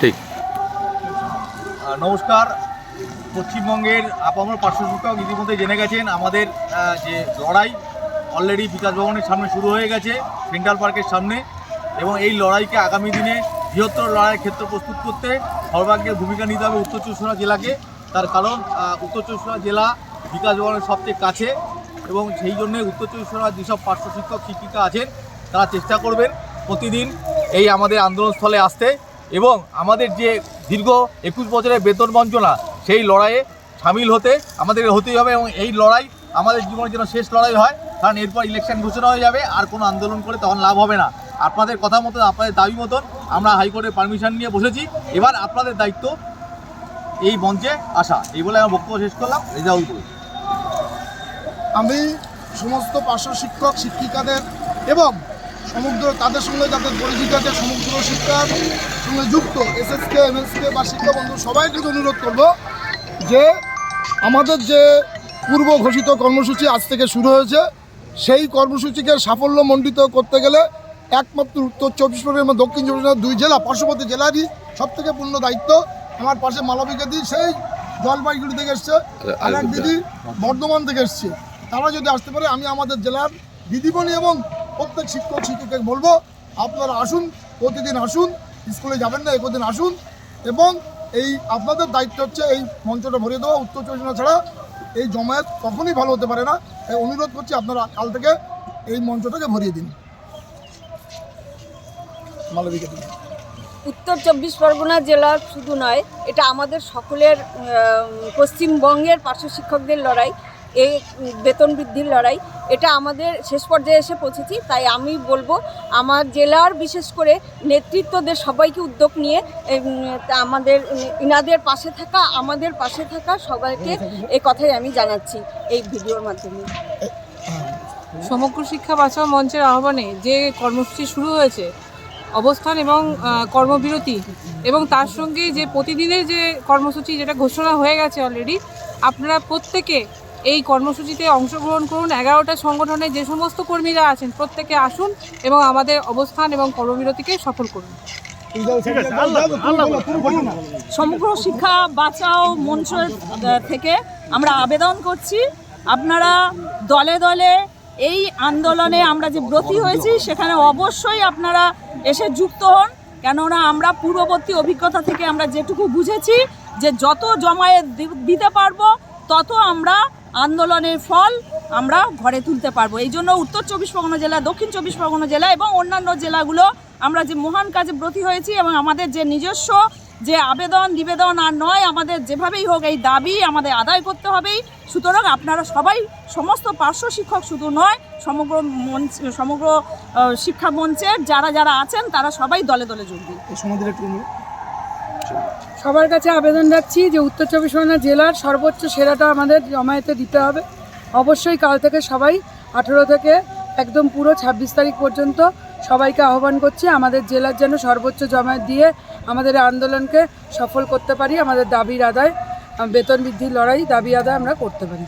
ঠিক। নমস্কার। পশ্চিমবঙ্গের আপামর পার্শ্ব শিক্ষক ইতিমধ্যে জেনে গেছেন, আমাদের যে লড়াই অলরেডি বিকাশ ভবনের সামনে শুরু হয়ে গেছে সেন্ট্রাল পার্কের সামনে, এবং এই লড়াইকে আগামী দিনে বৃহত্তর লড়াইয়ের ক্ষেত্র প্রস্তুত করতে সর্বাগ্রে ভূমিকা নিতে হবে উত্তর চব্বিশ জেলাকে। তার কারণ উত্তর চব্বিশ জেলা বিকাশ ভবনের সবচেয়ে কাছে, এবং সেই জন্যে উত্তর চব্বিশ যেসব পার্শ্ব শিক্ষক, শিক্ষিকা আছেন, তারা চেষ্টা করবেন প্রতিদিন এই আমাদের আন্দোলনস্থলে আসতে। এবং আমাদের যে দীর্ঘ একুশ বছরের বেতন বঞ্চনা, সেই লড়াইয়ে সামিল হতে আমাদের হতেই হবে এবং এই লড়াই আমাদের জীবনের জন্য শেষ লড়াই হয়। কারণ এরপর ইলেকশন ঘোষণা হয়ে যাবে, আর কোনো আন্দোলন করে তখন লাভ হবে না। আপনাদের কথা মতন, আপনাদের দাবি মতন আমরা হাইকোর্টের পারমিশন নিয়ে বসেছি। এবার আপনাদের দায়িত্ব এই মঞ্চে আসা। এই বলে আমার বক্তব্য শেষ করলাম। রেজাউল করি আমি সমস্ত পার্শ্ব শিক্ষক, শিক্ষিকাদের এবং সমগ্র তাদের সঙ্গে যাদের পরিচিত আছে সমগ্র শিক্ষার সঙ্গে যুক্ত এসএসকে এমএসকে বা শিক্ষা শিক্ষাবন্ধু সবাইকে অনুরোধ করব যে আমাদের যে পূর্ব ঘোষিত কর্মসূচি আজ থেকে শুরু হয়েছে সেই কর্মসূচিকে সাফল্যমণ্ডিত করতে গেলে একমাত্র উত্তর চব্বিশ পরগনা এবং দক্ষিণ চব্বিশ পরগনা দুই জেলা পার্শ্ববর্তী জেলারই সব থেকে পূর্ণ দায়িত্ব। আমার পাশে মালবিকা দি সেই জলপাইগুড়ি থেকে এসছে আর এক দিদি বর্ধমান থেকে এসছে। তারা যদি আসতে পারে আমি আমাদের জেলার দিদিমণি এবং প্রত্যেক শিক্ষক, শিক্ষককে বলব, আপনারা আসুন, প্রতিদিন আসুন, স্কুলে যাবেন না, একদিন আসুন এবং এই আপনাদের দায়িত্ব হচ্ছে এই মঞ্চটা ভরিয়ে দেওয়া, উত্তর চব্বিশ ছাড়া এই জমায়েত কখনই ভালো হতে পারে না। তাই অনুরোধ করছি আপনারা কাল থেকে এই মঞ্চটাকে ভরিয়ে দিন। উত্তর চব্বিশ পরগনা জেলা শুধু নয়, এটা আমাদের সকলের পশ্চিমবঙ্গের পার্শ্ব শিক্ষকদের লড়াই। এই বেতন বৃদ্ধির লড়াই। এটা আমাদের শেষ পর্যায়ে এসে পৌঁছেছি, তাই আমি বলব আমার জেলার বিশেষ করে নেতৃত্বদের সবাইকে উদ্যোগ নিয়ে আমাদের, ইনাদের পাশে থাকা, আমাদের পাশে থাকা সবাইকে এই কথাই আমি জানাচ্ছি এই ভিডিওর মাধ্যমে। সমগ্র শিক্ষা বাঁচাও মঞ্চের আহ্বানে যে কর্মসূচি শুরু হয়েছে, অবস্থান এবং কর্মবিরতি এবং তার সঙ্গে যে প্রতিদিনের যে কর্মসূচি যেটা ঘোষণা হয়ে গেছে অলরেডি আপনারা প্রত্যেকে এই কর্মসূচিতে অংশগ্রহণ করুন। এগারোটা সংগঠনে যে সমস্ত কর্মীরা আছেন প্রত্যেকে আসুন এবং আমাদের অবস্থান এবং কর্মবিরতিকে সফল করুন। সমগ্র শিক্ষা বাঁচাও মঞ্চ থেকে আমরা আবেদন করছি। আপনারা দলে দলে এই আন্দোলনে আমরা যে ব্রতী হয়েছি সেখানে অবশ্যই আপনারা এসে যুক্ত হন। কেননা আমরা পূর্ববর্তী অভিজ্ঞতা থেকে আমরা যেটুকু বুঝেছি যে যত জমায়েত দি- দিতে পারব তত আমরা আন্দোলনের ফল আমরা ঘরে তুলতে পারব। এই জন্য উত্তর চব্বিশ পরগনা জেলা, দক্ষিণ চব্বিশ পরগনা জেলা এবং অন্যান্য জেলাগুলো আমরা যে মহান কাজে ব্রতী হয়েছি এবং আমাদের যে নিজস্ব যে আবেদন, নিবেদন আর নয়, আমাদের যেভাবেই হোক এই দাবি আমাদের আদায় করতে হবেই। সুতরাং আপনারা সবাই সমস্ত পার্শ্ব শিক্ষক শুধু নয়, সমগ্র মঞ্চ, সমগ্র শিক্ষা মঞ্চের যারা যারা আছেন তারা সবাই দলে দলে যোগ দিন এই সমাধির একটু অনুরোধ। সবার কাছে আবেদন রাখছি যে উত্তর চব্বিশ পরগনা জেলার সর্বোচ্চ সেরাটা আমাদের জমায়েতে দিতে হবে। অবশ্যই কাল থেকে সবাই আঠেরো থেকে একদম পুরো ছাব্বিশ তারিখ পর্যন্ত সবাইকে আহ্বান করছি, আমাদের জেলার যেন সর্বোচ্চ জমায়েত দিয়ে আমাদের আন্দোলনকে সফল করতে পারি, আমাদের দাবির আদায় বেতন বৃদ্ধির লড়াই দাবি আদায় আমরা করতে পারি।